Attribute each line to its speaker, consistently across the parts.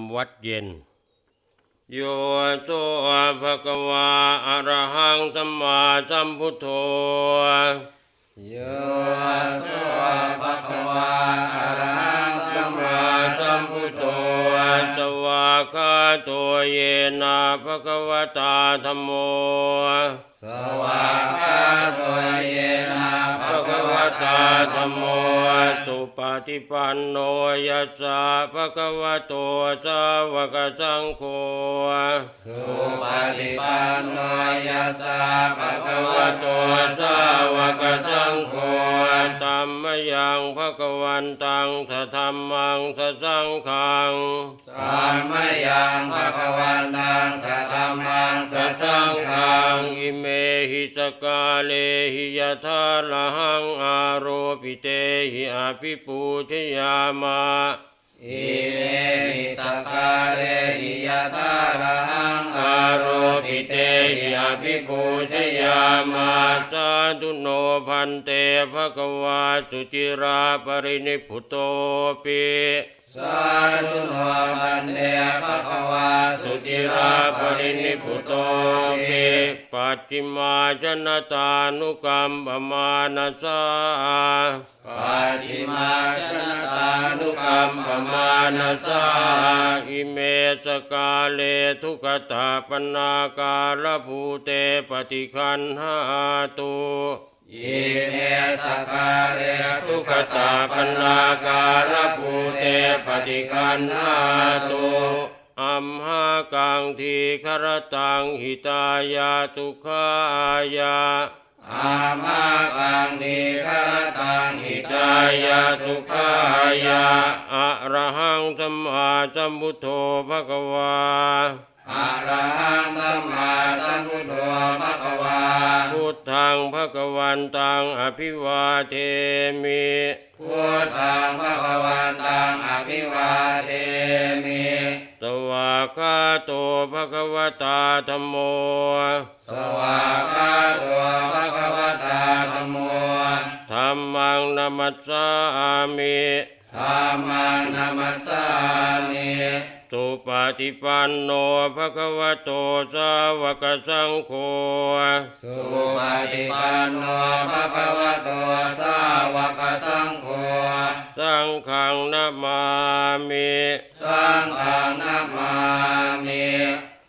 Speaker 1: ำวัดเย็นโยโสภะคะวาอะระหังสัมมาสัมพุทโธ
Speaker 2: โยโสภะคะวาอะระหังสัมมาสัมพุทโธ
Speaker 1: สวากขาโตเยนะภะคะวะตาธัมโม
Speaker 2: สวากขาโตเยนะภะ
Speaker 1: ภะ
Speaker 2: คะ
Speaker 1: คะ
Speaker 2: วะ
Speaker 1: วะ
Speaker 2: ตา
Speaker 1: ตา
Speaker 2: ธั
Speaker 1: ธั
Speaker 2: ม
Speaker 1: ม
Speaker 2: โม
Speaker 1: โมสุปฏิปันโนยัสสะภะคะวะโตสาวกสังโฆ
Speaker 2: สุปฏิปันโนยัสสะภะคะวะโตสาวกสังโฆ
Speaker 1: ตัมมยังภะคะวันตังสะธัมมังสะสังฆัง
Speaker 2: ตามมยังภะคะวันตังสัทธัมมัง
Speaker 1: หิสกาเลหิยะทาละหังอาโรปิเตหิอภิปูชยามา
Speaker 2: อิเมหิสกาเลหิยะทาระหังอาโรปิเตหิอภิปูชยามา
Speaker 1: สาธุโนพันเตภะคะวาสุจิราปรินิพุตโตปิ
Speaker 2: สาธุโนพันเตภะคะวาสุจิราปรินิพพุโต เก
Speaker 1: ปัจจิมาจนตานุกรรมปมานาสา
Speaker 2: ปัจจิมาชนตานุกรรมปมานาสา
Speaker 1: อิเมสกาเลทุกตาปนาการภูเตปฏิคันหาตุ
Speaker 2: อิเมสกาเลทุกตาปนาการภูเตปฏิกันนาตุ
Speaker 1: อัมหากังทีครตังหิตายาตุขายา
Speaker 2: อามากังนิครตังหิตายาสุขายา
Speaker 1: อะระหังสัมมาสัมพุทโธภะคะวา
Speaker 2: อะระหังสัมมาสัมพุทโธภะคะวา
Speaker 1: พุทธังภะคะวันตังอภิวาเทมิ
Speaker 2: พุทธังภะคะวันตังอภิวาเทมิ
Speaker 1: ส วากขาโตภะคะวตาธัมโม
Speaker 2: สวากขาตัวภะคะวตาธัมโม
Speaker 1: ธัมมังนัมัสสามิ
Speaker 2: ธัมมังนัมสสามิ
Speaker 1: สุปฏิปันโนภะคะวะโตสาวกสังโฆ
Speaker 2: สุปฏิปันโนภะคะวะโตสาวกสังโฆ
Speaker 1: สังฆังนามามิ
Speaker 2: สังฆังนัมมามิ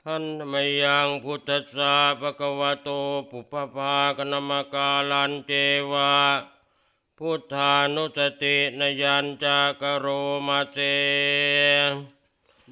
Speaker 1: หันมยังพุทธัสสะภะคะวะโตปุพพากนมกาลันเจวะพุทธานุสตินยัญจากโรมาเจ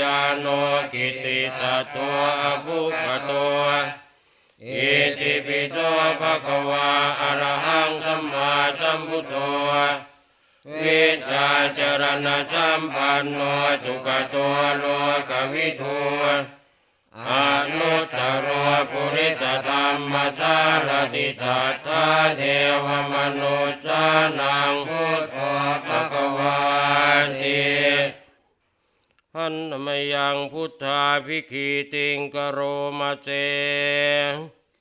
Speaker 1: ยาโนกิติสัตโตอภุคโตอิติปิโตภะคะวาอะระหังสัมมาสัมพุทโธวิชาจารณะสัมปันโนสุขโตโลกวิทูอนุตตรปุริสธรรมสารติสัทธาเทวมนุษย์สานังพุทโธภะคะวาติ หันมยังพุทธาภิกขีติงกโรมาเจ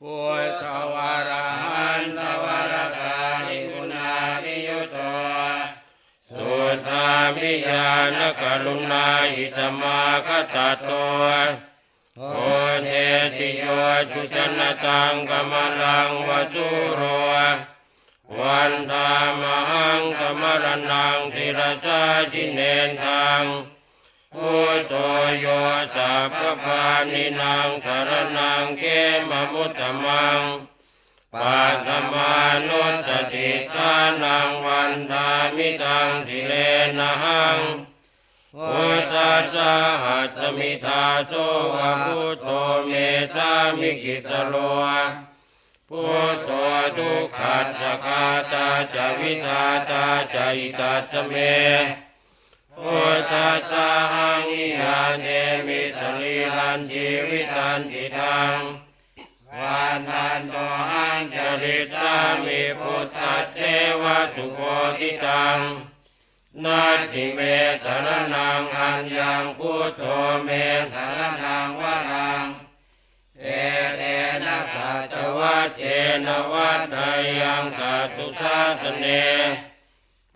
Speaker 2: พุทธวรหันตวรกานิกุณานิยุตโต
Speaker 1: สุทามิยานกรุณาอิตมาคตโตโอเทติโยจุชนตังกมลังวสุโรวันธามหังธรรมรนังศิรสาจิเนนทัง พุทโธโยสัพพานินางสารนังเกมมุตตมังปัตมานุสติทานังวันธามิตังสิเลนะหังพุทธัสหัสมิทาโสวะพุทโธเมตามิกิสโลพุทโธทุกขัสสะคาตาจวิทาตาจะอิตาสเม พุทธัสสะหัเทมิสรีรันชีวิตันติทัง
Speaker 3: วันทันโตหัง
Speaker 1: จ
Speaker 3: ริต
Speaker 1: ตามิพุทธเสวะสุโคติตังนาทิเมสรนังอัญญังพุทโธเม
Speaker 3: สารนังวรังเอเตนะสัจ
Speaker 1: จ
Speaker 3: วั
Speaker 1: วั
Speaker 3: ต
Speaker 1: จเจนวัฏไทยังสัตตุสาสเน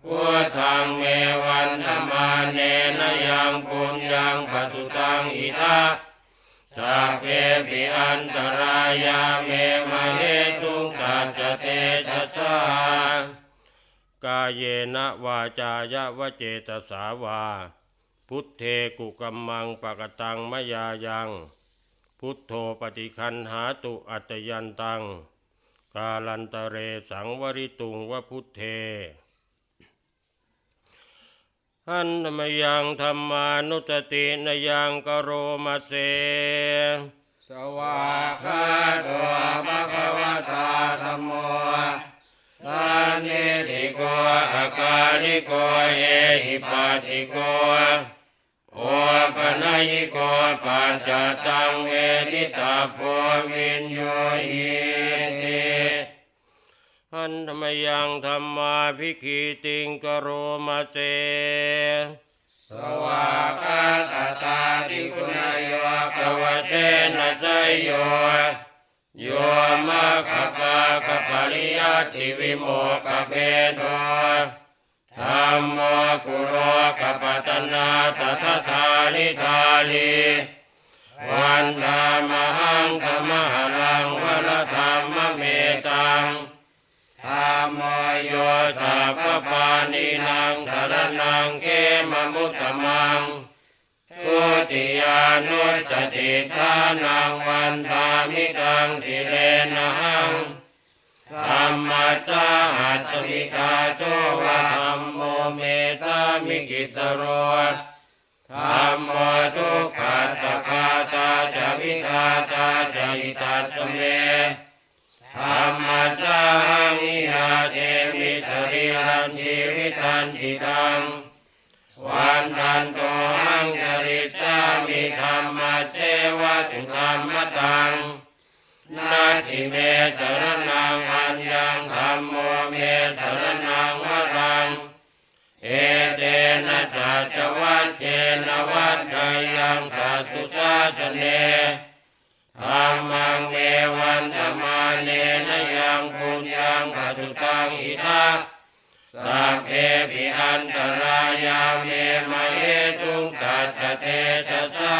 Speaker 1: พุทธังเมวันธมาเนนยังปุญญังปัสุตังอิทาสัพเพปิอันตรายาเมมะเหตุกัสเตจัสสากาเยนะวาจายะวะเจตสาวา พุทเทกุกัมมังปะกตังมยายัง พุทโธปฏิคันหาตุอัตยันตัง กาลันตเรสังวริตุงวพุทเท หันธรรมยังธรรมานุสตินยังกโรมาเส
Speaker 3: สวากขาตัวภะคะวะตาธัมโมสันนิติโก
Speaker 1: อาการิโกเอหิปัสสิโกโอปนัยโกปัจจตังเวทิตาโพวินโยอิติันธรรมยังธรรมาภิกขีติงกโรมาเส
Speaker 3: สวากาตตาติคุณโย
Speaker 1: ก
Speaker 3: ก
Speaker 1: ว
Speaker 3: ว
Speaker 1: เท
Speaker 3: เท
Speaker 1: นะไสโยโยมะขปะขปริยติวิโมกขเปโทธรรมโมกุโรขปตนาตถาทานิทาลีวันธา สัพพปานินางสารนังเขมมุตตมังทุติยานุสติทานังวันทามิตังสิเลนะหังสัมมาสาหัสมิกาโสวะธรรมโมเมสามิกิสโรธรรมโมทุกขาสคาตาจะวิทาตาจะิตาสเมธรรมสาหังนิยาเทมิส ริรันชีวิตันติตังวันทันโตหังจริสามิธรรมเสวะสุธรรมตังนาทิเมสรนังอัญญังธรรมโมเมสรนังวรัง เอเตนะสัจวัชเชนวัฏไทยังสัตุสาสเนธรรมังเมวันธรรมาเนนยังปุญญังปัจจุตังอิทัส สัพเพปิอันตรายาเมมะเอตุงตัสเตจัสา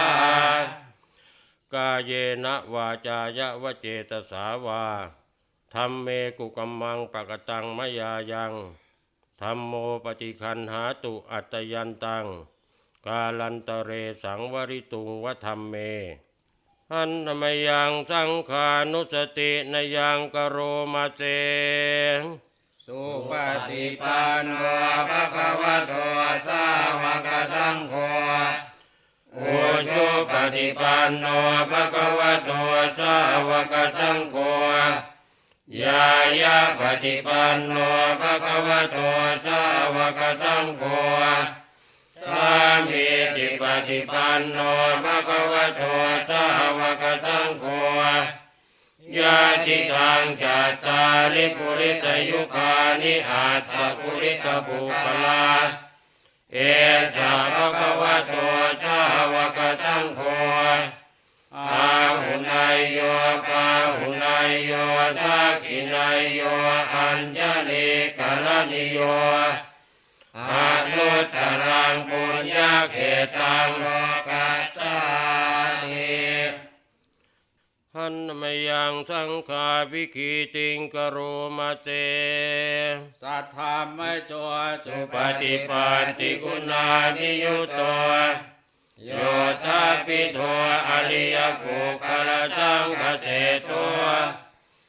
Speaker 1: กาเยนะวาจายะวเจตสาวาธรรมเมกุกัมมังปะกตังมยายังธรรมโมปฏิคันหาตุอัตยันตัง กาลันตเรสังวริตุงวะธรรมเมหันธรรมยังสังขานุสตินยังกโรมาเส
Speaker 3: สุปฏิปันโนภะคะวะโตสาวกสังโฆ
Speaker 1: โอชุปฏิปันโนภะคะวะโตสาวกสังโฆยายาปฏิปันโนภะคะวะโตสาวกสังโฆสามีจิปฏิปันโนภะคะวะโตสาวกสังโฆ ยาติทางจัตตาริปุริสยุคานิอัตถปุริสบุคลา เอสาภควะโตสาวกสังโฆอาหุนายโยปาหุนายโยทักขินายโยอัญชลิกรณิโยอนุตตรังปุญญาเขตังโลก หันมยังสังฆาภิกีติงกโรมาเต
Speaker 3: สัทธามโจว
Speaker 1: สุปฏิปันติคุณานิยุตโตโยธาปิโทอริยปุคลสังคเสโต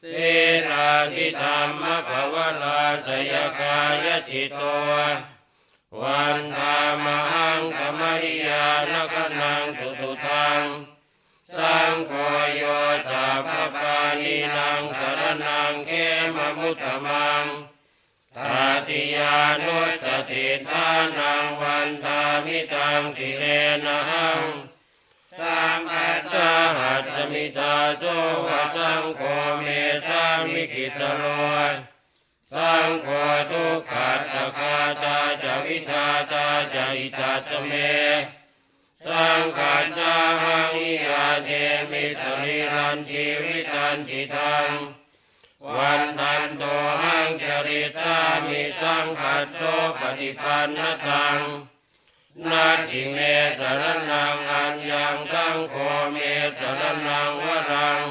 Speaker 1: สีราธิธรรมภวลาสยกายจิตโตวันธามหัง ตมังตาติยานุสติทานังวันทามิตังสิเลนะหังมิตาโสวะสังโฆเมสามิกิตโลสังโฆทุกขาตคาตาจะวิทาตาจะอิตาตเม สังขันจาหังอิยาเทมิตริรันชีวิตันติทัง งขัสโตปฏิปันนตังนาทิเมสรนังอัญญังสังโฆเมสรนังวรัง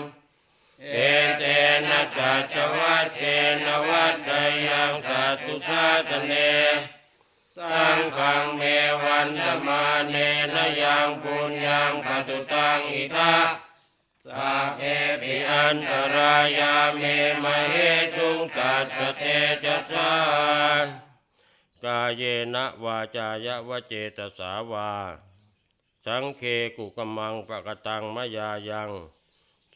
Speaker 1: เอเตนะสัจวัตเตนะวัตตยังสัตตุสาสเนสังฆังเมวันธมาเนนยังปุญญังปตุตังอิทาสั ปิอันตรายาเมมะเหตุงตัสสะเตจะสากาเยนะวาจายะวเจตสาวา สังเคกุกมังปะกตังมะยายัง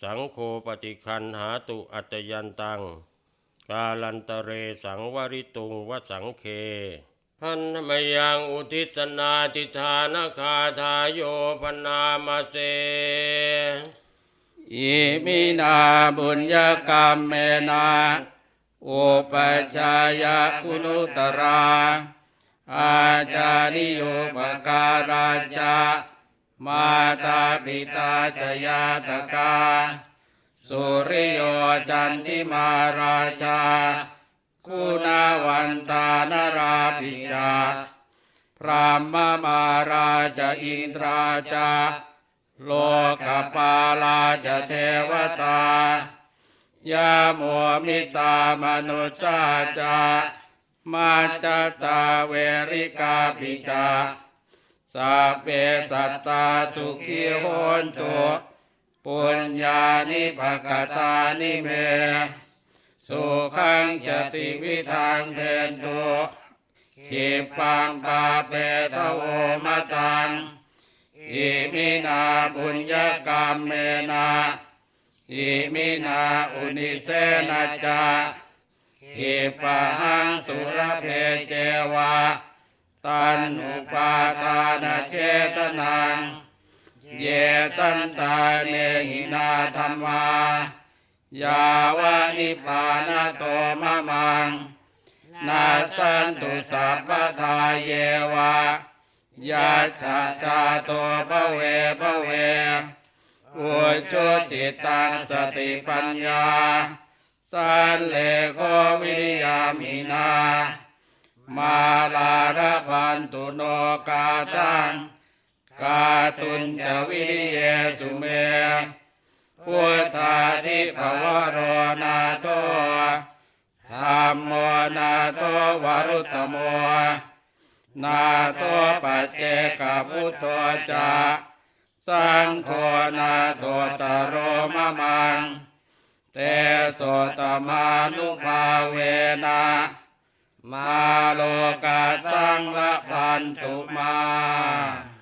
Speaker 1: สังโฆปฏิคันหาตุอัตยันตัง กาลันตเรสังวริตุงวสังเคพันมยังอุทิศนาทิธานคาทายโยพนามาเส
Speaker 3: อิมินาบุญญกรรมเมนาอุปชายาคุณุตรา อาจาริโยปการาจามาตาปิตาจยาตกา สุริโยจันทิมาราชา คุณาวันตานราปิจาพรามมาราชอินทราจา โลกปาลาจะเทวตายาโมมิตามนุษาจามาจตาเวริกาปิจาสัพเพสัตตาสุขีโหนตุปุญญานิภกตานิเม สุขังจติวิทางเทนตุขีปังปาเปทโวมตัง อิมินาบุญญกรรมเมนาอิมินาอุนิเสนาจาขิปะหังสุรเพเจวะตันอุปาทานเจตนัง เยสันตาเนหินาธรรมายาวานิพานโตมะมัง นาสันตุสัพพทาเยวะ ยาชาชาโตภเวภเวอุจุจิตตังสติปัญญา สันเลโควิริยามินา มาลาระพันตุโนกาจังกาตุนจะวิริเยสุเมพุทธาทิภวโรนาโตธรรมโมนาโตวรุตโม นาโตปัจเจกพุทโธจาสังโฆนาโตตโรมะมัง เตโสตมานุภาเวนะมาโลกาสังละพันตุมา